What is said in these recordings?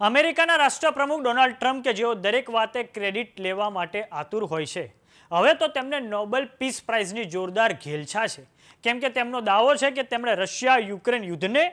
અમેરિકાના રાષ્ટ્રપ્રમુખ Donald Trump કે જેઓ દરેક વાતે ક્રેડિટ લેવા માટે આતુર હોય છે, હવે તો તેમને નોબેલ પીસ પ્રાઇઝની જોરદાર ઘેલછા છે. કેમ કે તેમનો દાવો છે કે તેમણે રશિયા યુક્રેન યુદ્ધને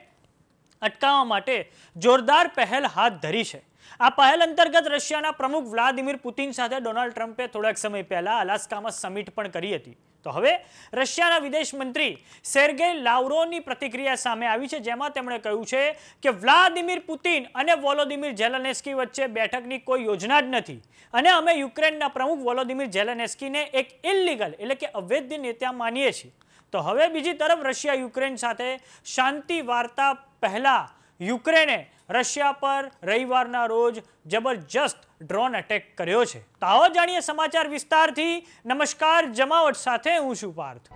અટકાવવા માટે જોરદાર પહેલ હાથ ધરી છે. આ પહેલ અંતર્ગત રશિયાના પ્રમુખ વ્લાદિમીર પુતિન સાથે ડોનાલ્ડ ટ્રમ્પે થોડાક સમય પહેલા અલાસ્કામાં સમિટ પણ કરી હતી. તો હવે રશિયાના વિદેશ મંત્રી સેર્ગે લાવરોની પ્રતિક્રિયા સામે આવી છે, જેમાં તેમણે કહ્યું છે કે વ્લાદિમીર પુતિન અને વોલોદિમીર ઝેલેનેસ્કી વચ્ચે બેઠકની કોઈ યોજના જ નથી. અને અમે યુક્રેનના પ્રમુખ વોલોદિમીર ઝેલેનેસ્કીને એક ઇલીગલ એટલે કે અવૈધ નેતા માનીએ છીએ. તો હવે બીજી તરફ રશિયા યુક્રેન સાથે શાંતિ વાર્તા પહેલા યુક્રેને રશિયા પર રવિવારના રોજ જબરજસ્ત ડ્રોન એટેક કર્યો છે. તો જાણીએ સમાચાર વિસ્તારથી. નમસ્કાર, જમાવટ સાથે હું છું પાર્થ.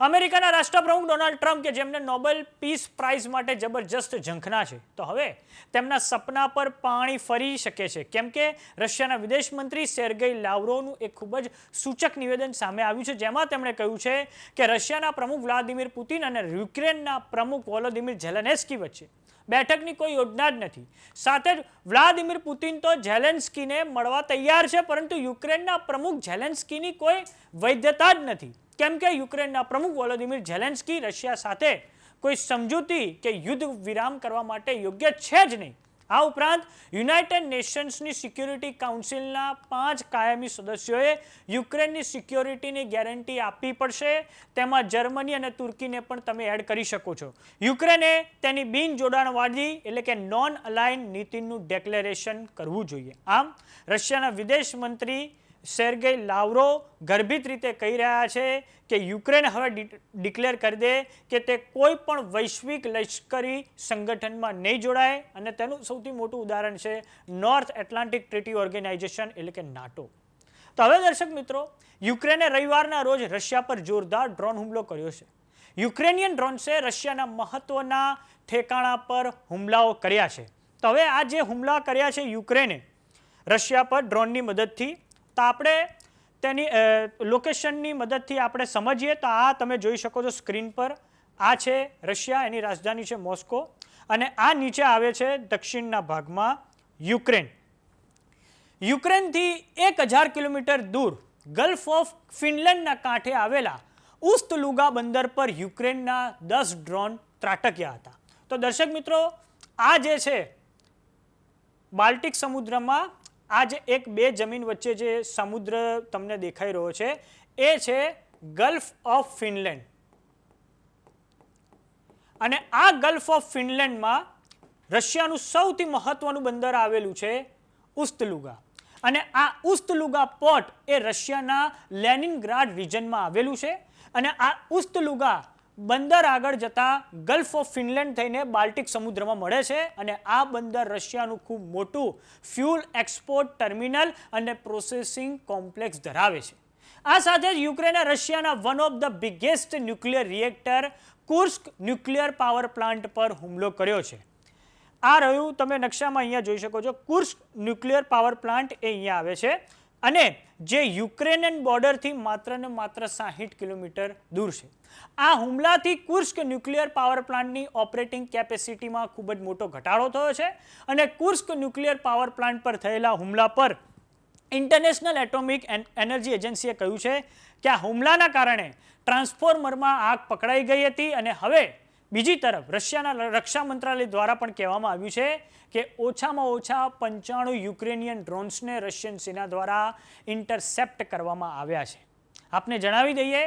અમેરિકાના રાષ્ટ્રપ્રમુખ ડોનાલ્ડ ટ્રમ્પ કે જેમને નોબેલ પીસ પ્રાઇઝ માટે જબરજસ્ત ઝંખના છે. તો હવે તેમના સપના પર પાણી ફરી શકે છે. કેમ કે રશિયાના વિદેશ મંત્રી સેર્ગેઈ લાવરોનું એક ખૂબ જ સૂચક નિવેદન સામે આવ્યું છે, જેમાં તેમણે કહ્યું છે કે રશિયાના પ્રમુખ વ્લાદિમીર પુતિન અને યુક્રેનના પ્રમુખ વોલોદિમીર ઝેલેનેસ્કી વચ્ચે બેઠકની કોઈ યોજના જ નથી. સાથે જ વ્લાદિમીર પુતિન તો ઝેલેન્સ્કીને મળવા તૈયાર છે, પરંતુ યુક્રેનના પ્રમુખ ઝેલેન્સ્કીની કોઈ વૈધતા જ નથી. કેમ કે યુક્રેનના પ્રમુખ વોલોદિમીર ઝેલેન્સ્કી રશિયા સાથે કોઈ સમજૂતી કે યુદ્ધ વિરામ કરવા માટે યોગ્ય છે જ નહીં. આ ઉપરાંત યુનાઇટેડ નેશન્સની સિક્યુરિટી કાઉન્સિલના પાંચ કાયમી સદસ્યોએ યુક્રેનની સિક્યોરિટીની ગેરંટી આપવી પડશે. તેમાં જર્મની અને તુર્કીને પણ તમે એડ કરી શકો છો. યુક્રેને તેની બિન જોડાણવાદી એટલે કે નોન અલાઇન નીતિનું ડેક્લેરેશન કરવું જોઈએ. આમ, રશિયાના વિદેશ મંત્રી સેર્ગેઈ લાવરો ગર્ભિત રીતે કહી રહ્યા છે કે યુક્રેન હવે ડિક્લેર કરી દે કે તે કોઈ પણ વૈશ્વિક લશ્કરી સંગઠનમાં નહીં જોડાય અને તેનું સૌથી મોટું ઉદાહરણ છે નોર્થ એટલાન્ટિક ટ્રીટી ઓર્ગેનાઇઝેશન એટલે કે નાટો તો હવે દર્શક મિત્રો, યુક્રેને રવિવારના રોજ રશિયા પર જોરદાર ડ્રોન હુમલો કર્યો છે. યુક્રેનિયન ડ્રોન્સે રશિયાના મહત્વના ઠેકાણા પર હુમલાઓ કર્યા છે. તો હવે આ જે હુમલા કર્યા છે યુક્રેને, રશિયા પર ડ્રોનની મદદથી તો આપણે તેની લોકેશનની મદદથી આપણે સમજીએ. તો આ તમે જોઈ શકો છો સ્ક્રીન પર. આ છે રશિયા, એની રાજધાની છે મોસ્કો. અને આ નીચે આવે છે દક્ષિણના ભાગમાં યુક્રેન. યુક્રેનથી એક હજાર કિલોમીટર દૂર ગલ્ફ ઓફ ફિનલેન્ડના કાંઠે આવેલા ઉસ્ત લુગા બંદર પર યુક્રેનના દસ ડ્રોન ત્રાટક્યા હતા. તો દર્શક મિત્રો, આ જે છે, બાલ્ટિક સમુદ્રમાં આ જે એક બે જમીન વચ્ચે જે સમુદ્ર તમને દેખાઈ રહ્યો છે, એ છે ગલ્ફ ઓફ ફિનલેન્ડ અને આ ગલ્ફ ઓફ ફિનલેન્ડમાં રશિયાનું સૌથી મહત્વનું બંદર આવેલું છે ઉસ્તલુગા. અને આ ઉસ્તલુગા પોર્ટ એ રશિયાના લેનિનગ્રાડ રિજનમાં આવેલું છે. અને આ ઉસ્તલુગા બંદર આગળ જતા ગલ્ફ ઓફ ફિનલેન્ડ થઈને બાલ્ટિક સમુદ્રમાં મળે છે અને આ બંદર રશિયાનું ખૂબ મોટું ફ્યુલ એક્સપોર્ટ ટર્મિનલ અને પ્રોસેસિંગ કોમ્પ્લેક્સ ધરાવે છે. આ સાથે જ યુક્રેને રશિયાના one of the biggest nuclear reactor Kursk nuclear power plant પર હુમલો કર્યો છે. આ રહ્યું તમે નકશામાં અહીંયા જોઈ શકો છો. કુર્સ્ક ન્યુક્લિયર પાવર પ્લાન્ટ એ અહીંયા આવે છે. અને જે યુક્રેનિયન બોર્ડરથી માત્ર ને માત્ર સાહીઠ કિલોમીટર દૂર છે. આ હુમલાથી કુર્સ્ક ન્યુક્લિયર પાવર પ્લાન્ટની ઓપરેટિંગ કેપેસિટીમાં ખૂબ જ મોટો ઘટાડો થયો છે અને કુર્સ્ક ન્યુક્લિયર પાવર પ્લાન્ટ પર થયેલા હુમલા પર ઇન્ટરનેશનલ એટોમિક એનર્જી એજન્સીએ કહ્યું છે કે આ હુમલાના કારણે ટ્રાન્સફોર્મરમાં આગ પકડાઈ ગઈ હતી અને હવે બીજી તરફ રશિયાના રક્ષા મંત્રાલય દ્વારા પણ કહેવામાં આવ્યું છે કે ઓછામાં ઓછા પંચાણું યુક્રેનિયન ડ્રોન્સને રશિયન સેના દ્વારા ઇન્ટરસેપ્ટ કરવામાં આવ્યા છે. આપને જણાવી દઈએ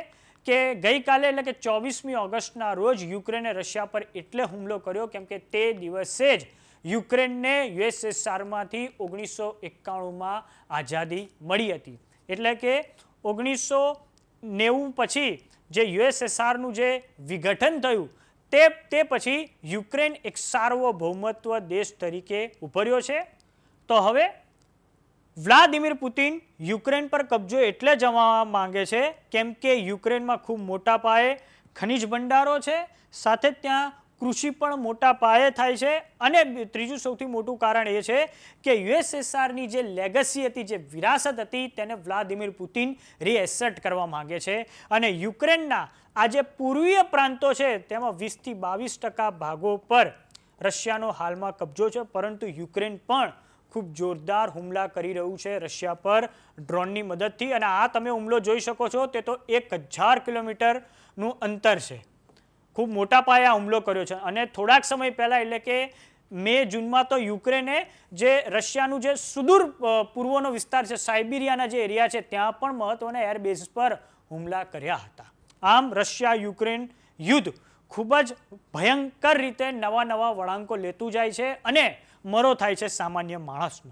કે ગઈકાલે એટલે કે ચોવીસમી ઓગસ્ટના રોજ યુક્રેને રશિયા પર એટલે હુમલો કર્યો, કેમ કે તે દિવસે જ યુક્રેનને યુએસએસઆરમાંથી ઓગણીસો એકાણુંમાં આઝાદી મળી હતી. એટલે કે ઓગણીસો નેવું પછી જે યુએસએસઆરનું જે વિઘટન થયું તે તે પછી યુક્રેન એક સાર્વભૌમત્વ દેશ તરીકે ઉભર્યો છે. તો હવે વ્લાદિમીર પુતિન યુક્રેન પર કબજો એટલે જમાવવા માંગે છે, કેમ કે યુક્રેનમાં ખૂબ મોટા પાયે ખનિજ ભંડારો છે. સાથે ત્યાં કૃષિ પણ મોટા પાયે થાય છે. અને ત્રીજું સૌથી મોટું કારણ એ છે કે યુએસએસઆરની જે લેગસી હતી, જે વિરાસત હતી, તેને વ્લાદિમીર પુતિન રીએસેટ કરવા માંગે છે. અને યુક્રેનના આ જે પૂર્વીય પ્રાંતો છે, તેમાં વીસથી બાવીસ ટકા ભાગો પર રશિયાનો હાલમાં કબજો છે. પરંતુ યુક્રેન પણ ખૂબ જોરદાર હુમલા કરી રહ્યું છે રશિયા પર ડ્રોનની મદદથી. અને આ તમે હુમલો જોઈ શકો છો, તે તો એક કિલોમીટરનું અંતર છે. ખૂબ મોટા પાયે હુમલો કર્યો છે. અને થોડાક સમય પહેલાં એટલે કે મે જૂનમાં તો યુક્રેને જે રશિયાનું જે સુદૂર પૂર્વનો વિસ્તાર છે સાઇબિરિયાના જે એરિયા છે, ત્યાં પણ મહત્વના એરબેઝ પર હુમલા કર્યા હતા. આમ રશિયા યુક્રેન યુદ્ધ ખૂબ જ ભયંકર રીતે નવા નવા વળાંકો લેતું જાય છે અને મરો થાય છે સામાન્ય માણસનો.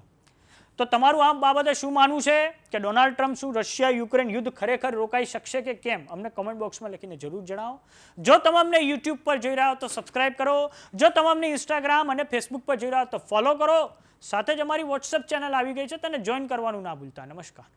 તો તમારું આ બાબતે શું માનવું છે કે ડોનાલ્ડ ટ્રમ્પ શું રશિયા, યુક્રેન યુદ્ધ ખરેખર રોકાઈ શકશે કે કેમ? અમને કમેન્ટ બોક્સમાં લખીને જરૂર જણાવો. જો તમામને યુટ્યુબ પર જોઈ રહ્યા હો તો સબસ્ક્રાઇબ કરો. જો તમામને ઇન્સ્ટાગ્રામ અને ફેસબુક પર જોઈ રહ્યા હો તો ફોલો કરો. સાથે જ અમારી વોટ્સઅપ ચેનલ આવી ગઈ છે, તેને જોઈન કરવાનું ના ભૂલતા. નમસ્કાર.